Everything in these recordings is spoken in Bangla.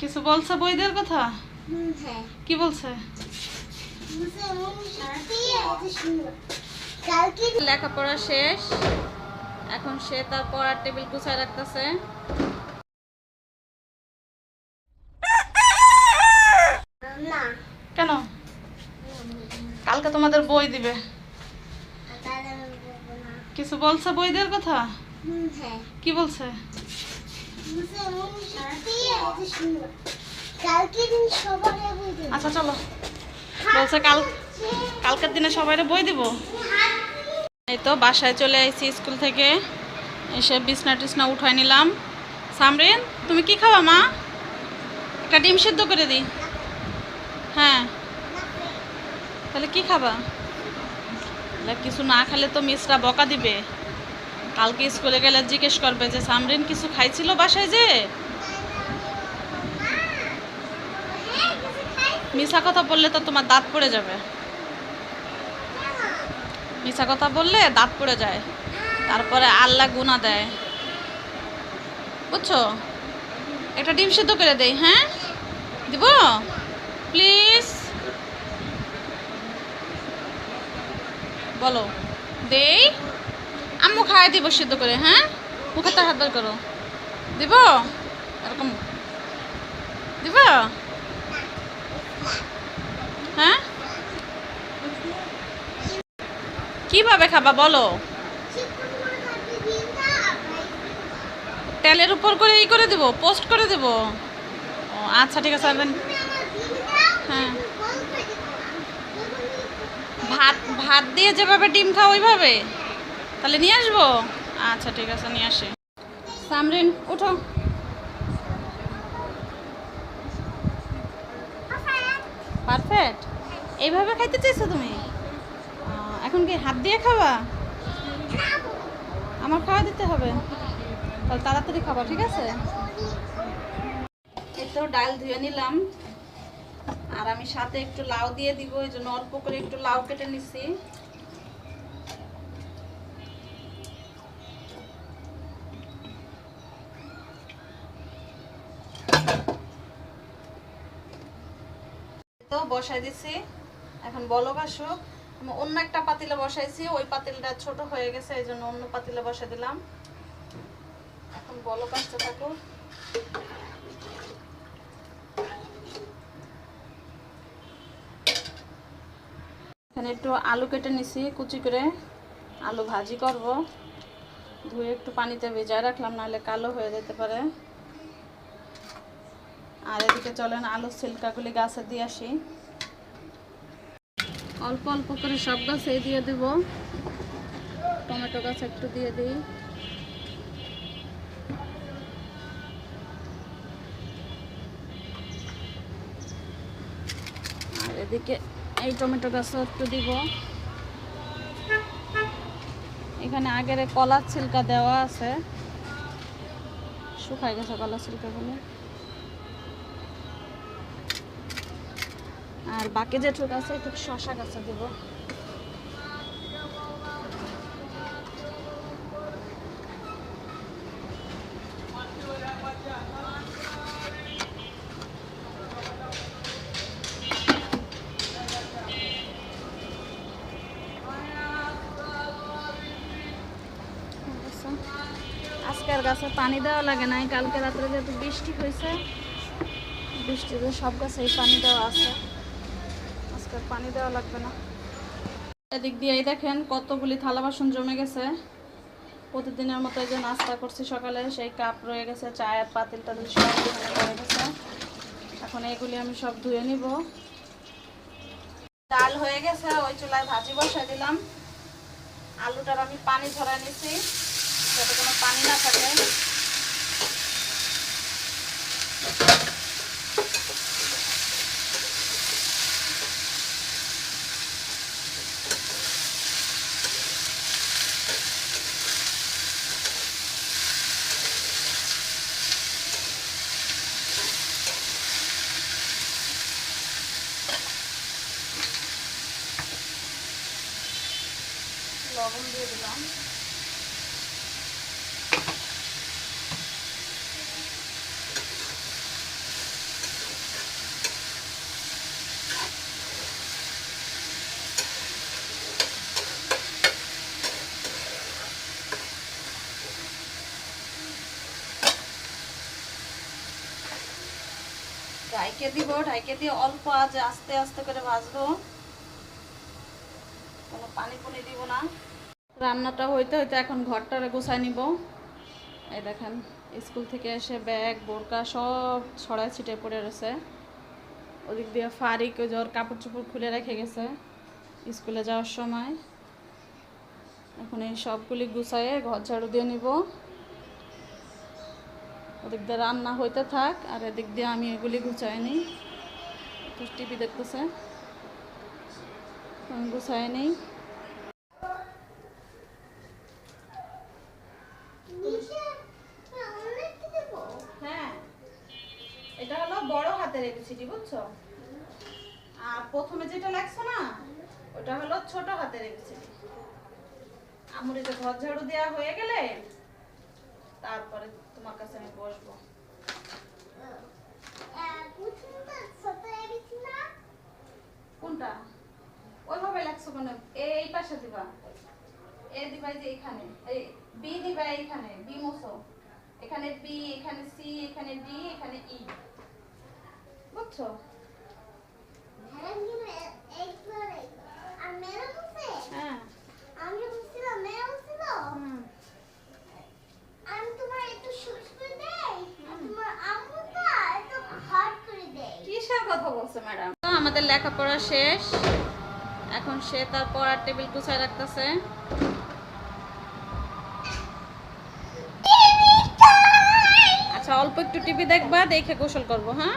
কিছু বলছে বইদের কথা? হ্যাঁ। কি বলছে? লেখাপড়া শেষ। এখন সে তার পড়ার টেবিল গুছায় রাখতেছে। না। কেন? কালকে তোমাদের বই দিবে। কিছু বলছে বইদের কথা? হ্যাঁ। কি বলছে? আচ্ছা চলো। বলছে কাল কালকের দিনে সবাই বই দিব। এই তো বাসায় চলে আসছি স্কুল থেকে। এসে বিছনা টিছনা উঠাই নিলাম। সামরিন, তুমি কি খাওয়া মা? একটা ডিম সিদ্ধ করে দিই হ্যাঁ। তাহলে কি খাবা? কিছু না খেলে তো মিসরা বকা দিবে। কালকে স্কুলে গেলে জিজ্ঞেস করবে যে, সামরিন কিছু খাইছিল বাসায় যে? মিশা কথা বললে তো তোমার দাঁত পড়ে যাবে। মিশা কথা বললে দাঁত পড়ে যায়। তারপরে আল্লাহ গুণা দেয়। বুঝছ? একটা ডিম সিদ্ধ করে দেই হ্যাঁ? দিব? প্লিজ। বলো। দেই? আম্মু খাওয়াই দিব সিদ্ধ করে হ্যাঁ? মুখে তার হাত বার করো। দিব? এরকম। দিব? হ্যাঁ? কীভাবে খাবা বলো? তেলের উপর করে ই করে দেব, পোস্ট করে দেব? ও আচ্ছা ঠিক আছে হ্যাঁ। ভাত ভাত দিয়ে যেভাবে ডিম খাও, ওইভাবে? তাহলে নিয়ে আসব? আচ্ছা ঠিক আছে, নিয়ে আসি। সামরিন, উঠো। পারফেক্ট। এইভাবে খাইতে চাইছো তুমি? এখন কি হাত দিয়ে খাবা? আমার খাওয়া দিতে হবে। তাহলে তাড়াতাড়ি খাবা, ঠিক আছে? এই তো ডাল ধুয়ে নিলাম। আর আমি সাথে একটু লাউ দিয়ে দিব, এই জন্য অল্প করে একটু লাউ কেটে নিছি। তো বসাই দিছি। এখন বলক আসুক। অন্য একটা পাতিলে বসাইছি, ওই পাতিলটা ছোট হয়ে গেছে, এই জন্য অন্য পাতিলে বসাই দিলাম। এখন বলক আসতে থাকুক। এখানে একটু আলু কেটে নিছি, কুচি করে। আলু ভাজি করব। ধুয়ে একটু পানিতে ভেজায় রাখলাম, নাহলে কালো হয়ে যেতে পারে। আর এদিকে চলেন আলুর ছিলকাগুলি গাছে দিয়ে আসি। অল্প অল্প করে সব গাছে দিয়ে দিব। টমেটো গাছ একটু দিয়ে দিই। আর এদিকে এই টমেটো গাছও একটু দিব। এখানে আগের কলার ছিলকা দেওয়া আছে। শুকাই গেছে কলার ছিলকাগুলো। আর বাকি যেটুক আছে একটু শশা গাছে দিব। পানি দেওয়া লাগে নাই, কালকে রাত্রে যেহেতু বৃষ্টি হয়েছে, বৃষ্টিতে সব গাছে পানি দেওয়া আছে। আজকে পানি দেওয়া লাগবে না। এদিক দিয়ে এই দেখেন কতগুলি থালা বাসন জমে গেছে। প্রতিদিনের মতো এই যে নাস্তা করছি সকালে, সেই কাপ রয়ে গেছে, চায়ের পাতিল টাতিল সব রয়ে গেছে। এখন এগুলি আমি সব ধুয়ে নিব। ডাল হয়ে গেছে, ওই চুলায় ভাজি বসাই দিলাম। আলুটার আমি পানি ঝরাই নিছি, যাতে কোনো পানি না থাকে। দিয়ে দিলাম ঢাইকে দিব, ঢাইকে দিয়ে অল্প আজ আস্তে আস্তে করে ভাজবো। কোনো পানি পুনি দিব না। রান্নাটা হইতে হইতে এখন ঘরটারে গুছাই নিব। এই দেখেন, স্কুল থেকে এসে ব্যাগ, বোরকা সব ছড়ায় ছিটে পড়ে রয়েছে। ওদিক দিয়ে ফারিক, ওই ওর কাপড় চোপড় খুলে রেখে গেছে স্কুলে যাওয়ার সময়। এখন এই সবগুলি গুছাইয়ে ঘর ঝাড়ু দিয়ে নিব। ওদিক দিয়ে রান্না হইতে থাক, আর এদিক দিয়ে আমি এগুলি গুছাই নিই। টিভি দেখতেছে। গুছাই নিই নিচে অনেকটা দেবো হ্যাঁ এটা হলো বড় হাতের এবিসিডি বুঝছ? আর প্রথমে যেটা লাগছে না, ওটা হলো ছোট হাতের এবিসিডি আমার এটা ঘর ঝাড়ু দেওয়া হয়ে গেলে, তারপরে তোমার কাছে আমি বসবো। কোনটা? ওইভাবে লাগছো কেন এই পাশে দিবা। এ দিবা যে এখানে। বি দিবা এইখানে। বি মোসো এখানে বি, এখানে সি, এখানে ডি, এখানে ই। বুঝছ হ্যাঁ ম্যাডাম? আমাদের লেখাপড়া শেষ। এখন সে তার পড়ার টেবিল গুছায় রাখতেছে। আচ্ছা অল্প একটু টিভি দেখবা দেখে গোসল করব হ্যাঁ?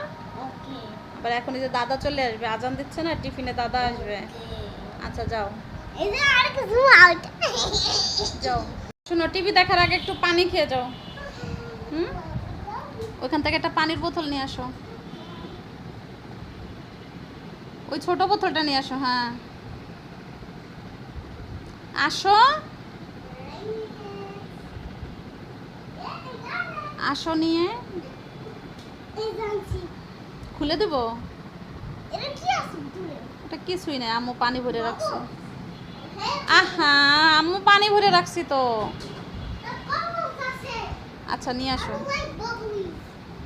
আবার এখন এই যে দাদা চলে আসবে, আজান দিচ্ছে না, টিফিনে দাদা আসবে। আচ্ছা যাও। যাও। শোনো, টিভি দেখার আগে একটু পানি খেয়ে যাও। হুম? ওইখান থেকে একটা পানির বোতল নিয়ে আসো। ওই ছোট বোতলটা নিয়ে আসো হ্যাঁ। আসো। আসো নিয়ে। খুলে দেবো? এটা কিছুই না আম্মু পানি ভরে রাখছে। হ্যাঁ আহা আম্মু পানি ভরে রাখছি তো। আচ্ছা নিয়ে আসো।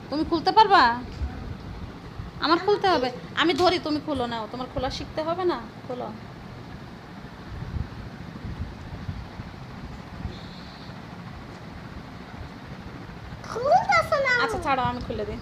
তুমি খুলতে পারবা? আমার খুলতে হবে। আমি ধরি তুমি খুলো নাও। তোমার খোলা শিখতে হবে না? খোলো। আচ্ছা ছাড়ো আমি খুলে দিই।